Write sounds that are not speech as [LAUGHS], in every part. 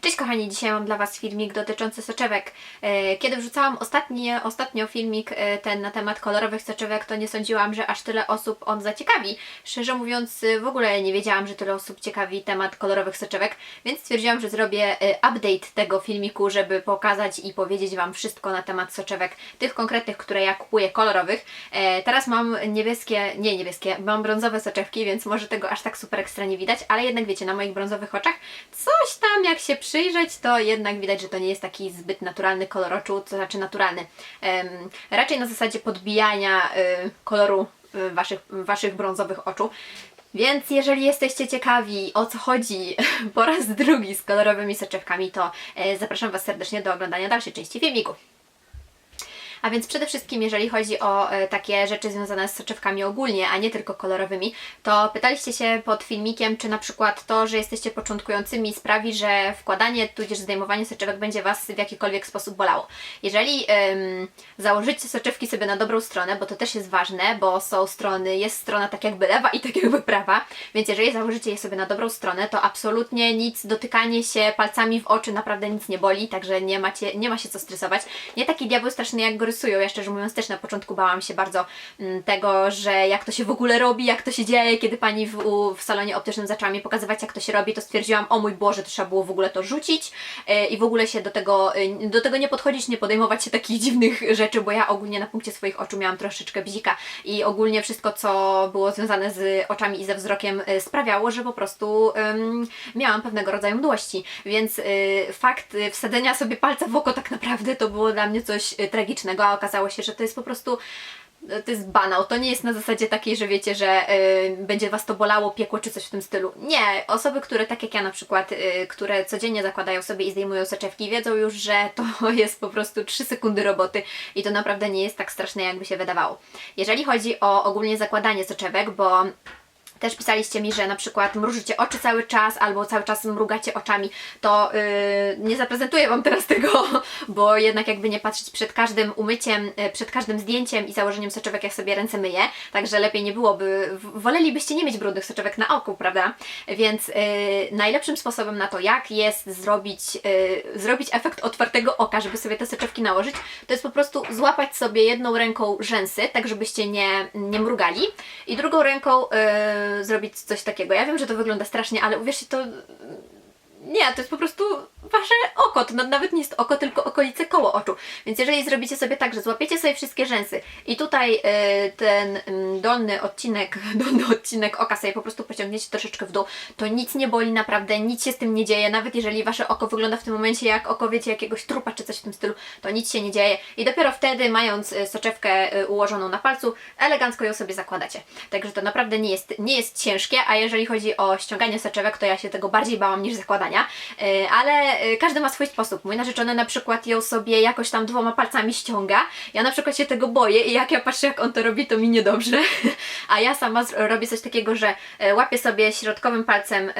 Cześć kochani, dzisiaj mam dla Was filmik dotyczący soczewek. E, Kiedy wrzucałam ostatnie, ostatnio filmik e, ten na temat kolorowych soczewek, to nie sądziłam, że aż tyle osób on zaciekawi. Szczerze mówiąc, e, w ogóle nie wiedziałam, że tyle osób ciekawi temat kolorowych soczewek, więc stwierdziłam, że zrobię update tego filmiku, żeby pokazać i powiedzieć Wam wszystko na temat soczewek, tych konkretnych, które ja kupuję kolorowych. Teraz mam niebieskie, nie niebieskie, mam brązowe soczewki, więc może tego aż tak super ekstra nie widać, ale jednak wiecie, na moich brązowych oczach coś tam jak się przyjrzeć, to jednak widać, że to nie jest taki zbyt naturalny kolor oczu, to znaczy naturalny. Raczej na zasadzie podbijania y, koloru y, waszych, waszych brązowych oczu. Więc jeżeli jesteście ciekawi o co chodzi [LAUGHS] po raz drugi z kolorowymi soczewkami, to e, zapraszam Was serdecznie do oglądania dalszej części filmiku. A więc przede wszystkim, jeżeli chodzi o e, takie rzeczy związane z soczewkami ogólnie, a nie tylko kolorowymi, to pytaliście się pod filmikiem, czy na przykład to, że jesteście początkującymi sprawi, że wkładanie tudzież zdejmowanie soczewek będzie Was w jakikolwiek sposób bolało. Jeżeli em, założycie soczewki sobie na dobrą stronę, bo to też jest ważne, bo są strony, jest strona tak jakby lewa i tak jakby prawa, więc jeżeli założycie je sobie na dobrą stronę, to absolutnie nic, dotykanie się palcami w oczy naprawdę nic nie boli, także nie, macie, nie ma się co stresować. Nie taki diabeł straszny jak go rysują, ja szczerze mówiąc też na początku bałam się bardzo mm, tego, że jak to się w ogóle robi, jak to się dzieje, kiedy pani w, w salonie optycznym zaczęła mi pokazywać jak to się robi, to stwierdziłam, o mój Boże, to trzeba było w ogóle to rzucić e, i w ogóle się do tego, e, do tego nie podchodzić, nie podejmować się takich [LAUGHS] dziwnych rzeczy, bo ja ogólnie na punkcie swoich oczu miałam troszeczkę bzika. I ogólnie wszystko, co było związane z oczami i ze wzrokiem e, sprawiało, że po prostu em, miałam pewnego rodzaju mdłości, więc e, fakt wsadzenia sobie palca w oko tak naprawdę to było dla mnie coś e, tragicznego, a okazało się, że to jest po prostu to jest banał. To nie jest na zasadzie takiej, że wiecie, że y, będzie Was to bolało, piekło czy coś w tym stylu. Nie. Osoby, które tak jak ja na przykład, y, które codziennie zakładają sobie i zdejmują soczewki, wiedzą już, że to [LAUGHS] jest po prostu 3 sekundy roboty i to naprawdę nie jest tak straszne, jakby się wydawało. Jeżeli chodzi o ogólnie zakładanie soczewek, bo też pisaliście mi, że na przykład mrużycie oczy cały czas albo cały czas mrugacie oczami, to yy, nie zaprezentuję Wam teraz tego, [LAUGHS] bo jednak jakby nie patrzeć przed każdym umyciem, yy, przed każdym zdjęciem i założeniem soczewek, jak sobie ręce myję, także lepiej nie byłoby, wolelibyście nie mieć brudnych soczewek na oku, prawda? Więc yy, najlepszym sposobem na to, jak jest zrobić, yy, zrobić efekt otwartego oka, żeby sobie te soczewki nałożyć, to jest po prostu złapać sobie jedną ręką rzęsy, tak żebyście nie, nie mrugali i drugą ręką yy, zrobić coś takiego. Ja wiem, że to wygląda strasznie, ale uwierzcie, to nie, to jest po prostu wasze oko. To na- nawet nie jest oko, tylko okolice koło oczu. Więc jeżeli zrobicie sobie tak, że złapiecie sobie wszystkie rzęsy i tutaj y, ten mm, dolny odcinek, [LAUGHS] dolny odcinek oka sobie po prostu pociągniecie troszeczkę w dół, to nic nie boli naprawdę, nic się z tym nie dzieje. Nawet jeżeli wasze oko wygląda w tym momencie jak oko, wiecie, jakiegoś trupa czy coś w tym stylu, to nic się nie dzieje. I dopiero wtedy, mając y, soczewkę y, ułożoną na palcu, elegancko ją sobie zakładacie. Także to naprawdę nie jest, nie jest ciężkie, a jeżeli chodzi o ściąganie soczewek, to ja się tego bardziej bałam niż zakładania. Y, ale y, każdy ma swój sposób. Mój narzeczony na przykład ją sobie jakoś tam dwoma palcami ściąga. Ja na przykład się tego boję i jak ja patrzę, jak on to robi, to mi niedobrze. [LAUGHS] A ja sama robię coś takiego, że y, łapię sobie środkowym palcem,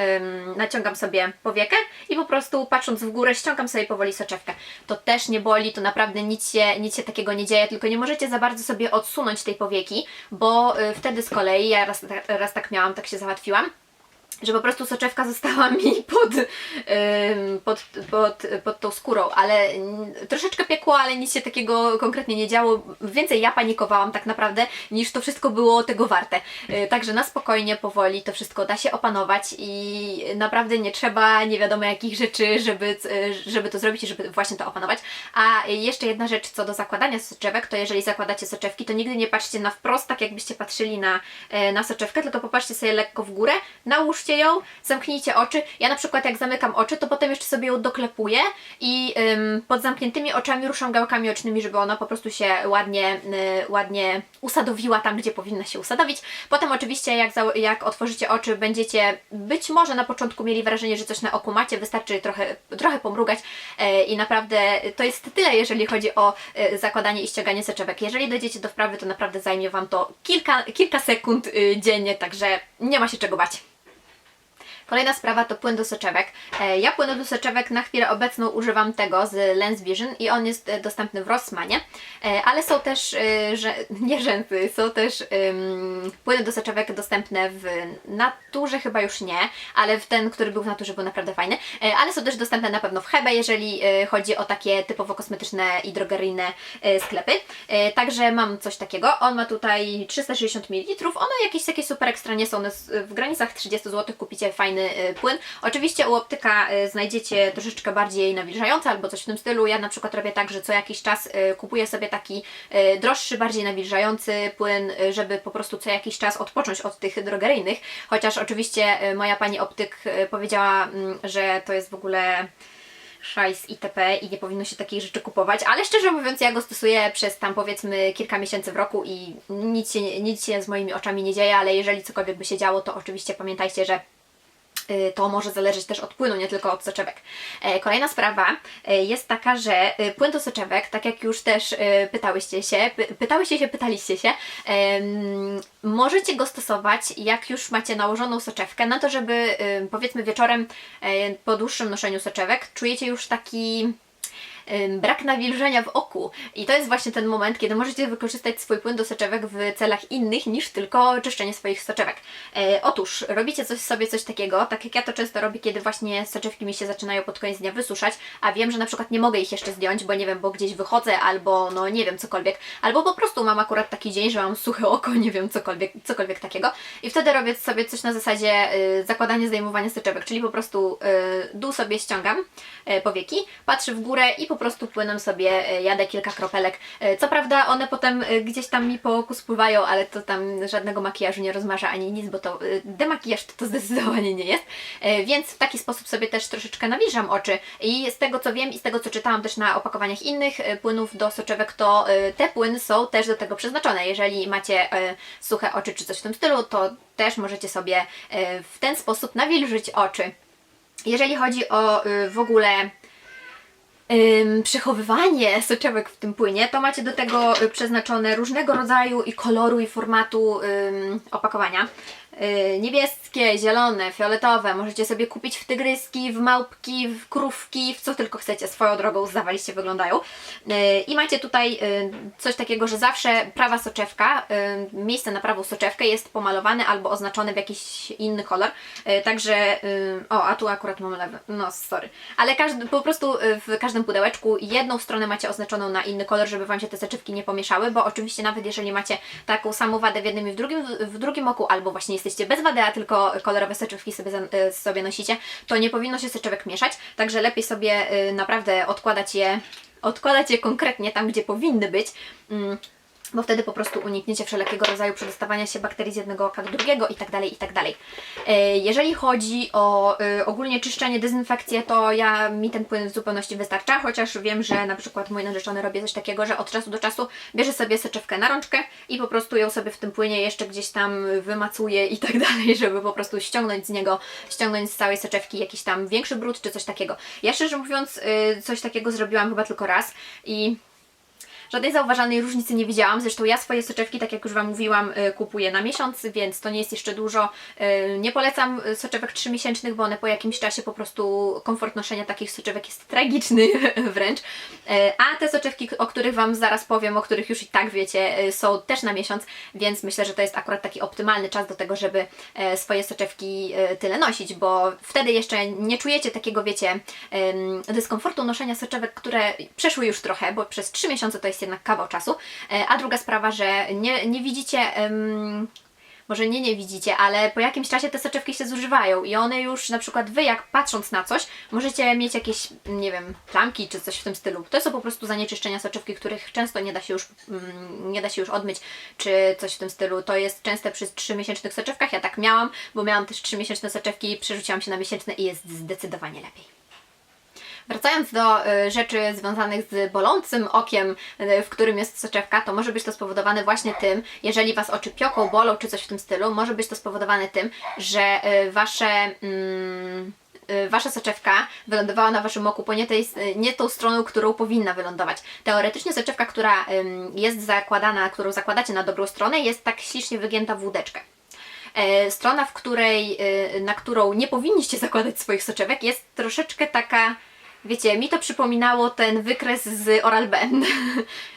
naciągam sobie powiekę i po prostu patrząc w górę, ściągam sobie powoli soczewkę. To też nie boli, to naprawdę nic się, nic się takiego nie dzieje, tylko nie możecie za bardzo sobie odsunąć tej powieki, bo wtedy z kolei, ja raz, raz tak miałam, tak się załatwiłam, że po prostu soczewka [LAUGHS] została mi pod, pod, pod, pod tą skórą, ale troszeczkę piekło, ale nic się takiego konkretnie nie działo. Więcej ja panikowałam tak naprawdę, niż to wszystko było tego warte. Yy, Także na spokojnie, powoli to wszystko da się opanować i naprawdę nie trzeba nie wiadomo jakich rzeczy, żeby, żeby to zrobić i żeby właśnie to opanować. A jeszcze jedna rzecz co do zakładania soczewek, to jeżeli zakładacie soczewki, to nigdy nie patrzcie na wprost, tak jakbyście patrzyli na, e, na soczewkę, tylko popatrzcie sobie lekko w górę, nałóżcie ją, zamknijcie oczy. Ja na przykład jak zamykam oczy, to potem jeszcze sobie ją doklepuję i ym, pod zamkniętymi oczami ruszam gałkami ocznymi, żeby ona po prostu się ładnie, y, ładnie usadowiła tam, gdzie powinna się usadowić. Potem oczywiście jak, jak otworzycie oczy, będziecie być może na początku mieli wrażenie, że coś na oku macie, wystarczy trochę, trochę pomrugać e, i naprawdę to jest tyle, jeżeli chodzi o e, zakładanie i ściąganie soczewek. Jeżeli dojdziecie do wprawy, to naprawdę zajmie Wam to kilka, kilka sekund y, dziennie, także nie ma się czego bać. Kolejna sprawa to płyn do soczewek. E, Ja płynu do soczewek na chwilę obecną używam tego z Lens Vision i on jest e, dostępny w Rossmanie, E, ale są też, że, [LAUGHS] nie rzęsy, są też ym, płyny do soczewek dostępne w naturze chyba już nie, ale w ten, który był w naturze był naprawdę fajny, ale są też dostępne na pewno w Hebe, jeżeli chodzi o takie typowo kosmetyczne i drogeryjne sklepy. Także mam coś takiego. On ma tutaj 360 ml. One jakieś takie super ekstra nie są. W granicach 30 zł kupicie fajny e, płyn. Oczywiście u optyka e, znajdziecie troszeczkę bardziej nawilżający albo coś w tym stylu. Ja na przykład robię tak, że co jakiś czas e, kupuję sobie taki droższy, bardziej nawilżający płyn, żeby po prostu co jakiś czas odpocząć od tych drogeryjnych. Chociaż oczywiście moja pani optyk powiedziała, mm, że to jest w ogóle szajs itp. i nie powinno się takich rzeczy kupować, ale szczerze mówiąc ja go stosuję przez tam powiedzmy kilka miesięcy w roku i nic się, nic się z moimi oczami nie dzieje, ale jeżeli cokolwiek by się działo, to oczywiście pamiętajcie, że to może zależeć też od płynu, nie tylko od soczewek. E, Kolejna sprawa e, jest taka, że y, płyn do soczewek, tak jak już też y, pytałyście się, py- pytałyście się, pytaliście się, możecie go stosować, jak już macie nałożoną soczewkę, na to, żeby y, powiedzmy wieczorem e, po dłuższym noszeniu soczewek czujecie już taki brak nawilżenia w oku. I to jest właśnie ten moment, kiedy możecie wykorzystać swój płyn do soczewek w celach innych niż tylko czyszczenie swoich soczewek. E, otóż robicie coś sobie coś takiego, tak jak ja to często robię, kiedy właśnie soczewki mi się zaczynają pod koniec dnia wysuszać, a wiem, że na przykład nie mogę ich jeszcze zdjąć, bo nie wiem, bo gdzieś wychodzę albo no nie wiem, cokolwiek, albo po prostu mam akurat taki dzień, że mam suche oko, [LAUGHS] nie wiem, cokolwiek, cokolwiek takiego. I wtedy robię sobie coś na zasadzie y, zakładanie, zdejmowanie soczewek, czyli po prostu y, dół sobie ściągam y, powieki, patrzę w górę i po prostu płynem sobie y, jadę kilka kropelek. Y, Co prawda one potem y, gdzieś tam mi po oku spływają, ale to tam żadnego makijażu nie rozmarza ani nic, bo to demakijaż to, to zdecydowanie nie jest. Więc w taki sposób sobie też troszeczkę nawilżam oczy. I z tego co wiem i z tego co czytałam też na opakowaniach innych płynów do soczewek, to te płyny są też do tego przeznaczone. Jeżeli macie suche oczy czy coś w tym stylu, to też możecie sobie w ten sposób nawilżyć oczy. Jeżeli chodzi o w ogóle przechowywanie soczewek w tym płynie, to macie do tego y, przeznaczone różnego rodzaju i koloru i formatu opakowania. Y, niebieskie, zielone, fioletowe, możecie sobie kupić w tygryski, w małpki, w krówki, w co tylko chcecie, swoją drogą zdawaliście wyglądają. Y, I macie tutaj y, coś takiego, że zawsze prawa soczewka, miejsce na prawą soczewkę jest pomalowane albo oznaczone w jakiś inny kolor. Także, o, a tu akurat mam lewy, no sorry. Ale każdy, po prostu w każdym pudełeczku jedną stronę macie oznaczoną na inny kolor, żeby Wam się te soczewki nie pomieszały, bo oczywiście nawet jeżeli macie taką samą wadę w jednym i w drugim, w drugim oku, albo właśnie jesteście bez wady, a tylko kolorowe soczewki sobie, y, sobie nosicie, to nie powinno się soczewek mieszać, także lepiej sobie y, naprawdę odkładać je, odkładać je konkretnie tam, gdzie powinny być. Bo wtedy po prostu unikniecie wszelkiego rodzaju przedostawania się bakterii z jednego oka do drugiego i tak dalej, i tak dalej. E, Jeżeli chodzi o e, ogólnie czyszczenie, dezynfekcję, to ja mi ten płyn w zupełności wystarcza, chociaż wiem, że na przykład mój narzeczony robi coś takiego, że od czasu do czasu bierze sobie soczewkę na rączkę i po prostu ją sobie w tym płynie jeszcze gdzieś tam wymacuje i tak [LAUGHS] dalej, żeby po prostu ściągnąć z niego, ściągnąć z całej soczewki jakiś tam większy brud czy coś takiego. Ja szczerze mówiąc e, coś takiego zrobiłam chyba tylko raz i Żadnej zauważalnej różnicy nie widziałam. Zresztą ja swoje soczewki, tak jak już Wam mówiłam, y, kupuję na miesiąc, więc to nie jest jeszcze dużo. Y, Nie polecam y, soczewek 3-miesięcznych, bo one po jakimś czasie po prostu komfort noszenia takich soczewek jest tragiczny [LAUGHS] wręcz. A te soczewki, o których Wam zaraz powiem, o których już i tak wiecie, są też na miesiąc, więc myślę, że to jest akurat taki optymalny czas do tego, żeby swoje soczewki tyle nosić, bo wtedy jeszcze nie czujecie takiego, wiecie, dyskomfortu noszenia soczewek, które przeszły już trochę, bo przez 3 miesiące to jest jednak kawał czasu. E, A druga sprawa, że nie, nie widzicie. em, może nie, nie widzicie, ale po jakimś czasie te soczewki się zużywają i one już na przykład wy, jak patrząc na coś, możecie mieć jakieś, nie wiem, plamki czy coś w tym stylu. To są po prostu zanieczyszczenia soczewki, których często nie da się już, mm, nie da się już odmyć, czy coś w tym stylu. To jest częste przy 3-miesięcznych soczewkach. Ja tak miałam, bo miałam też 3-miesięczne soczewki, przerzuciłam się na miesięczne i jest zdecydowanie lepiej. Wracając do y, rzeczy związanych z bolącym okiem, y, w którym jest soczewka, to może być to spowodowane właśnie tym, jeżeli Was oczy pioką, bolą czy coś w tym stylu, może być to spowodowane tym, że y, Wasze... Mm, Wasza soczewka wylądowała na Waszym oku po nie, tej, nie tą stroną, którą powinna wylądować. Teoretycznie soczewka, która jest zakładana, którą zakładacie na dobrą stronę, jest tak ślicznie wygięta w łódeczkę. E, strona, w której, na którą nie powinniście zakładać swoich soczewek, jest troszeczkę taka. Wiecie, mi to przypominało ten wykres z Oral-B. [LAUGHS]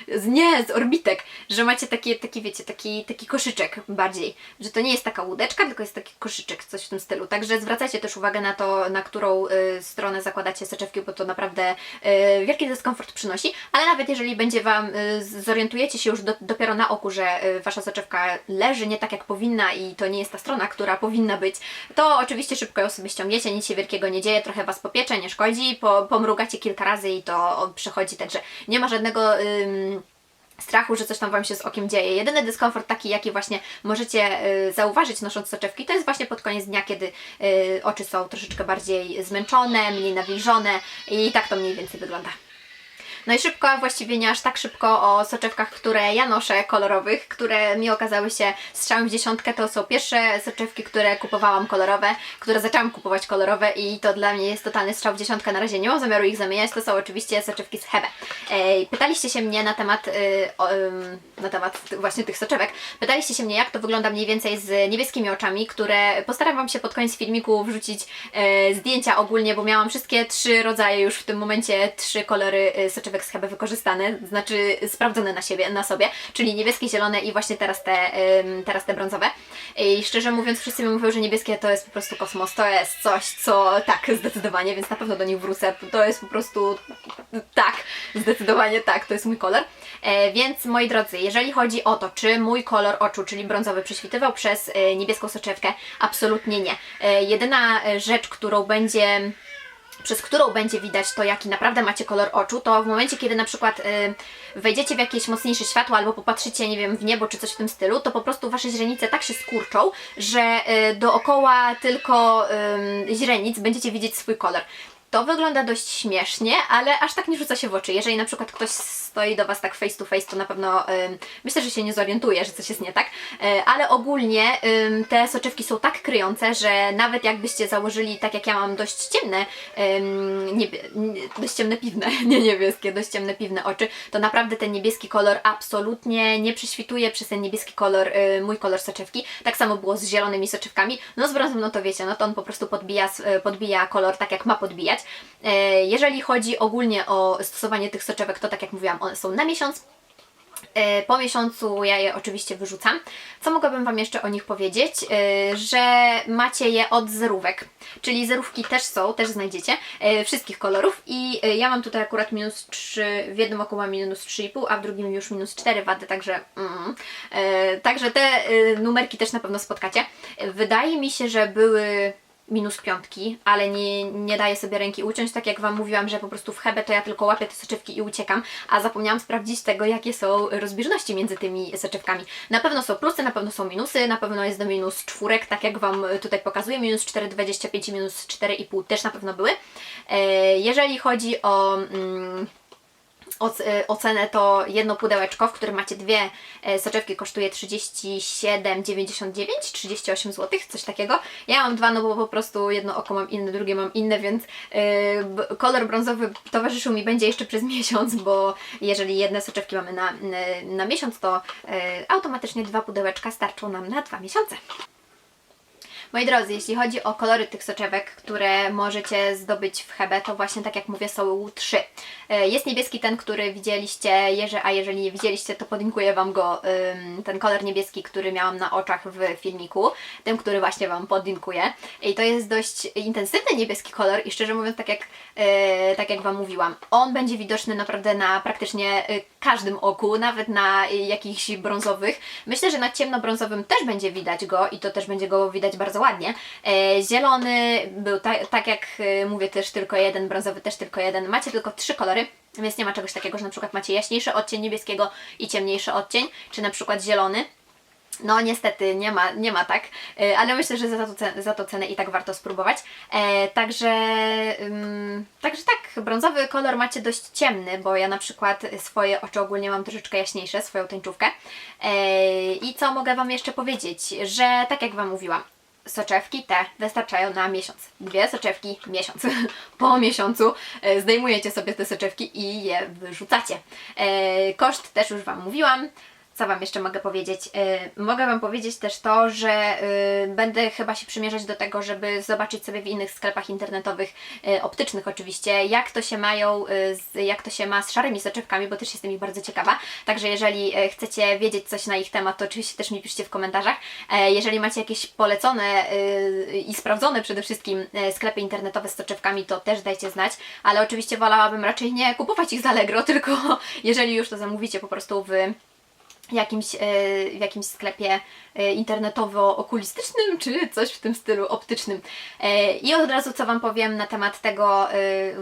z, nie, z orbitek, że macie taki, taki wiecie, taki, taki koszyczek bardziej. Że to nie jest taka łódeczka, tylko jest taki koszyczek, coś w tym stylu. Także zwracajcie też uwagę na to, na którą y, stronę zakładacie soczewki, bo to naprawdę y, wielki dyskomfort przynosi. Ale nawet jeżeli będzie Wam, y, zorientujecie się już do, dopiero na oku, że y, Wasza soczewka leży nie tak jak powinna i to nie jest ta strona, która powinna być, to oczywiście szybko ją sobie ściągniecie, nic się wielkiego nie dzieje, trochę Was popiecze, nie szkodzi, po, pomrugacie kilka razy i to przechodzi, także nie ma żadnego... Ym, strachu, że coś tam Wam się z okiem dzieje. Jedyny dyskomfort taki, jaki właśnie możecie y, zauważyć nosząc soczewki, to jest właśnie pod koniec dnia, kiedy y, oczy są troszeczkę bardziej zmęczone, mniej nawilżone i tak to mniej więcej wygląda. No i szybko, a właściwie nie aż tak szybko o soczewkach, które ja noszę, kolorowych, które mi okazały się strzałem w dziesiątkę. To są pierwsze soczewki, które kupowałam kolorowe, które zaczęłam kupować kolorowe i to dla mnie jest totalny strzał w dziesiątkę. Na razie nie mam zamiaru ich zamieniać. To są oczywiście soczewki z Hebe. Ej, pytaliście się mnie na temat, y, o, ym, na temat właśnie tych soczewek. Pytaliście się mnie, jak to wygląda mniej więcej z niebieskimi oczami, które postaram Wam się pod koniec filmiku wrzucić e, zdjęcia ogólnie, bo miałam wszystkie trzy rodzaje już w tym momencie, trzy kolory e, soczewek z Hebe wykorzystane, znaczy sprawdzone na siebie, na sobie, czyli niebieskie, zielone i właśnie teraz te, teraz te brązowe. I szczerze mówiąc, wszyscy mi mówią, że niebieskie to jest po prostu kosmos, to jest coś, co tak, zdecydowanie, więc na pewno do nich wrócę. To jest po prostu tak, zdecydowanie tak, to jest mój kolor. E, więc moi drodzy, jeżeli chodzi o to, czy mój kolor oczu, czyli brązowy, prześwitywał przez e, niebieską soczewkę, absolutnie nie. E, jedyna rzecz, którą będzie przez którą będzie widać to, jaki naprawdę macie kolor oczu, to w momencie, kiedy na przykład y, wejdziecie w jakieś mocniejsze światło albo popatrzycie, nie wiem, w niebo czy coś w tym stylu, to po prostu wasze źrenice tak się skurczą, że y, dookoła tylko y, źrenic będziecie widzieć swój kolor. To wygląda dość śmiesznie, ale aż tak nie rzuca się w oczy. Jeżeli na przykład ktoś stoi do Was tak face to face, to na pewno ym, myślę, że się nie zorientuje, że coś jest nie tak, y, ale ogólnie ym, te soczewki są tak kryjące, że nawet jakbyście założyli, tak jak ja mam dość ciemne, ym, niebie, nie, dość ciemne piwne, [LAUGHS] nie niebieskie, dość ciemne piwne oczy, to naprawdę ten niebieski kolor absolutnie nie prześwituje przez ten niebieski kolor y, mój kolor soczewki. Tak samo było z zielonymi soczewkami. No z brązem, no to wiecie, no to on po prostu podbija, y, podbija kolor tak jak ma podbijać. E, Jeżeli chodzi ogólnie o stosowanie tych soczewek, to tak jak mówiłam, one są na miesiąc. E, Po miesiącu ja je oczywiście wyrzucam. Co mogłabym Wam jeszcze o nich powiedzieć? E, Że macie je od zerówek, czyli zerówki też są, też znajdziecie, wszystkich kolorów i ja mam tutaj akurat minus 3, w jednym oku mam minus 3,5, a w drugim już minus 4 wady, także mm, także te numerki też na pewno spotkacie. Wydaje mi się, że były minus piątki, ale nie, nie daję sobie ręki uciąć, tak jak Wam mówiłam, że po prostu w hebę to ja tylko łapię te soczewki i uciekam, a zapomniałam sprawdzić tego, jakie są rozbieżności między tymi soczewkami. Na pewno są plusy, na pewno są minusy, na pewno jest do minus czwórek, tak jak Wam tutaj pokazuję, minus 4,25 i minus 4,5 też na pewno były. E, jeżeli chodzi o... Mm, ocenę, to jedno pudełeczko, w którym macie dwie e, soczewki, kosztuje 37,99, 38 zł, coś takiego. Ja mam dwa, no bo po prostu jedno oko mam inne, drugie mam inne, więc e, kolor brązowy towarzyszył mi będzie jeszcze przez [LAUGHS] miesiąc, bo jeżeli jedne soczewki mamy na, na, miesiąc, to e, automatycznie dwa pudełeczka starczą nam na dwa miesiące. Moi drodzy, jeśli chodzi o kolory tych soczewek, które możecie zdobyć w Hebe, to właśnie tak jak mówię, są trzy. E, Jest niebieski ten, który widzieliście, a jeżeli nie widzieliście, to podlinkuję Wam go, ten kolor niebieski, który miałam na oczach w filmiku, tym, który właśnie Wam podlinkuję. I to jest dość intensywny niebieski kolor i szczerze mówiąc, tak jak, e, tak jak Wam mówiłam, on będzie widoczny naprawdę na praktycznie e, każdym oku, nawet na jakichś brązowych. Myślę, że na ciemnobrązowym też będzie widać go i to też będzie go widać bardzo ładnie. E, zielony był ta, tak jak e, mówię też tylko jeden, brązowy też tylko jeden. Macie tylko trzy kolory. Więc nie ma czegoś takiego, że na przykład macie jaśniejszy odcień niebieskiego i ciemniejszy odcień, czy na przykład zielony. No niestety nie ma, nie ma tak, e, ale myślę, że za to, cenę, za to cenę i tak warto spróbować. E, także, ym, także tak, brązowy kolor macie dość ciemny, bo ja na przykład swoje oczy ogólnie mam troszeczkę jaśniejsze, swoją tęczówkę. E, I co mogę Wam jeszcze powiedzieć, że tak jak Wam mówiłam, soczewki te wystarczają na miesiąc. Dwie soczewki miesiąc. [LAUGHS] Po miesiącu e, zdejmujecie sobie te soczewki i je wyrzucacie. E, koszt też już Wam mówiłam. Co Wam jeszcze mogę powiedzieć? Yy, mogę Wam powiedzieć też to, że yy, będę chyba się przymierzać do tego, żeby zobaczyć sobie w innych sklepach internetowych, yy, optycznych oczywiście, jak to się mają, jak to się ma z szarymi soczewkami, bo też jestem ich bardzo ciekawa. Także jeżeli chcecie wiedzieć coś na ich temat, to oczywiście też mi piszcie w komentarzach. E, jeżeli macie jakieś polecone i sprawdzone przede wszystkim yy, sklepy internetowe z soczewkami, to też dajcie znać, ale oczywiście wolałabym raczej nie kupować ich z Allegro, [LAUGHS] tylko jeżeli już to zamówicie po prostu w jakimś, e, w jakimś sklepie e, internetowo-okulistycznym, czy coś w tym stylu optycznym. E, I od razu co Wam powiem na temat tego,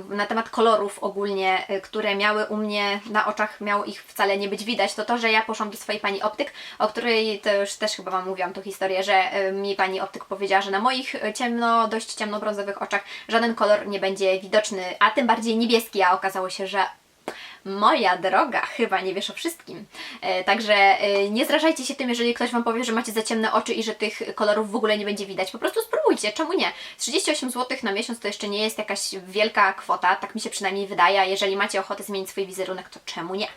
na temat kolorów ogólnie, które miały u mnie na oczach, miało ich wcale nie być widać, to to, że ja poszłam do swojej pani optyk, o której to już też chyba Wam mówiłam tą historię, że mi pani optyk powiedziała, że na moich ciemno, dość ciemnobrązowych oczach żaden kolor nie będzie widoczny, a tym bardziej niebieski, a okazało się, że Moja droga, chyba nie wiesz o wszystkim. E, także e, nie zrażajcie się tym, jeżeli ktoś Wam powie, że macie za ciemne oczy i że tych kolorów w ogóle nie będzie widać. Po prostu spróbujcie, czemu nie? 38 zł na miesiąc to jeszcze nie jest jakaś wielka kwota, tak mi się przynajmniej wydaje, a jeżeli macie ochotę zmienić swój wizerunek, to czemu nie?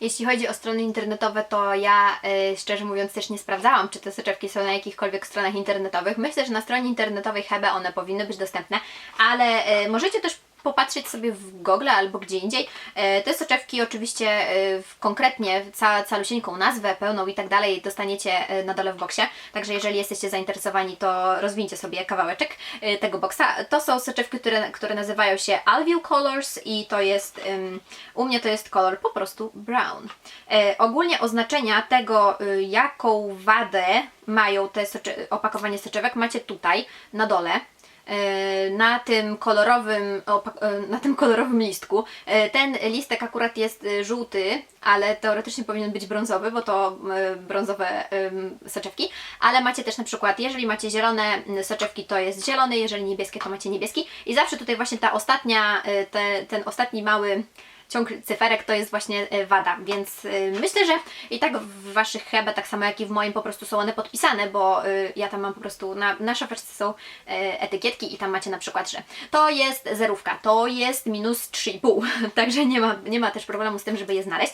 Jeśli chodzi o strony internetowe, to ja e, szczerze mówiąc też nie sprawdzałam, czy te soczewki są na jakichkolwiek stronach internetowych. Myślę, że na stronie internetowej Hebe one powinny być dostępne, ale możecie też popatrzeć sobie w Google albo gdzie indziej. E, Te soczewki oczywiście e, konkretnie ca, calusieńką nazwę, pełną i tak dalej dostaniecie e, na dole w boksie. Także jeżeli jesteście zainteresowani, to rozwincie sobie kawałeczek tego boksa. To są soczewki, które, które nazywają się Alview Colors i to jest, ym, u mnie to jest kolor po prostu brown. Ogólnie oznaczenia tego, jaką wadę mają te opakowanie soczewek macie tutaj na dole na tym kolorowym, e, na tym kolorowym listku. E, Ten listek akurat jest e, żółty, ale teoretycznie powinien być brązowy, bo to e, brązowe soczewki. Ale macie też na przykład, jeżeli macie zielone soczewki, to jest zielony, jeżeli niebieskie, to macie niebieski. I zawsze tutaj właśnie ta ostatnia, e, te, ten ostatni mały ciąg cyferek to jest właśnie e, wada, więc e, myślę, że i tak w Waszych Hebe, tak samo jak i w moim po prostu są one podpisane, bo e, ja tam mam po prostu, na, na szafeczce są etykietki i tam macie na przykład, że to jest zerówka, to jest minus 3,5, [LAUGHS] także nie ma, nie ma też problemu z tym, żeby je znaleźć.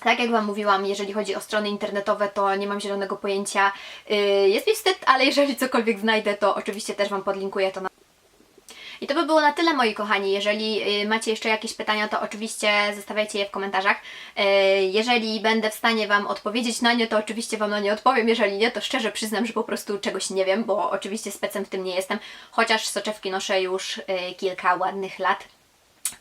Tak jak Wam mówiłam, jeżeli chodzi o strony internetowe, to nie mam zielonego pojęcia. Jest mi wstyd, ale jeżeli cokolwiek znajdę, to oczywiście też Wam podlinkuję to na i to by było na tyle, moi kochani. Jeżeli y, macie jeszcze jakieś pytania, to oczywiście zostawiajcie je w komentarzach. Y, Jeżeli będę w stanie Wam odpowiedzieć na nie, to oczywiście Wam na nie odpowiem. Jeżeli nie, to szczerze przyznam, że po prostu czegoś nie wiem, bo oczywiście specem w tym nie jestem. Chociaż soczewki noszę już y, kilka ładnych lat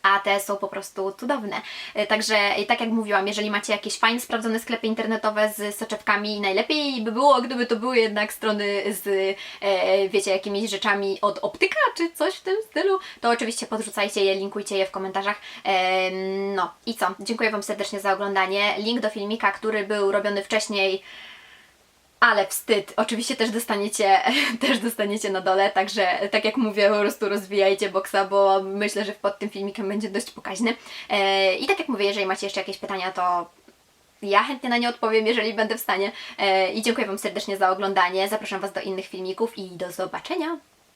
a te są po prostu cudowne. E, Także i tak jak mówiłam, jeżeli macie jakieś fajne, sprawdzone sklepy internetowe z soczewkami, najlepiej by było, gdyby to były jednak strony z, e, wiecie, jakimiś rzeczami od optyka, czy coś w tym stylu, to oczywiście podrzucajcie je, linkujcie je w komentarzach. E, no i co? Dziękuję Wam serdecznie za oglądanie. Link do filmika, który był robiony wcześniej, ale wstyd. Oczywiście też dostaniecie, [LAUGHS] też dostaniecie na dole, także tak jak mówię, po prostu rozwijajcie boksa, bo myślę, że pod tym filmikiem będzie dość pokaźny. E, I tak jak mówię, jeżeli macie jeszcze jakieś pytania, to ja chętnie na nie odpowiem, jeżeli będę w stanie. E, I dziękuję Wam serdecznie za oglądanie. Zapraszam Was do innych filmików i do zobaczenia.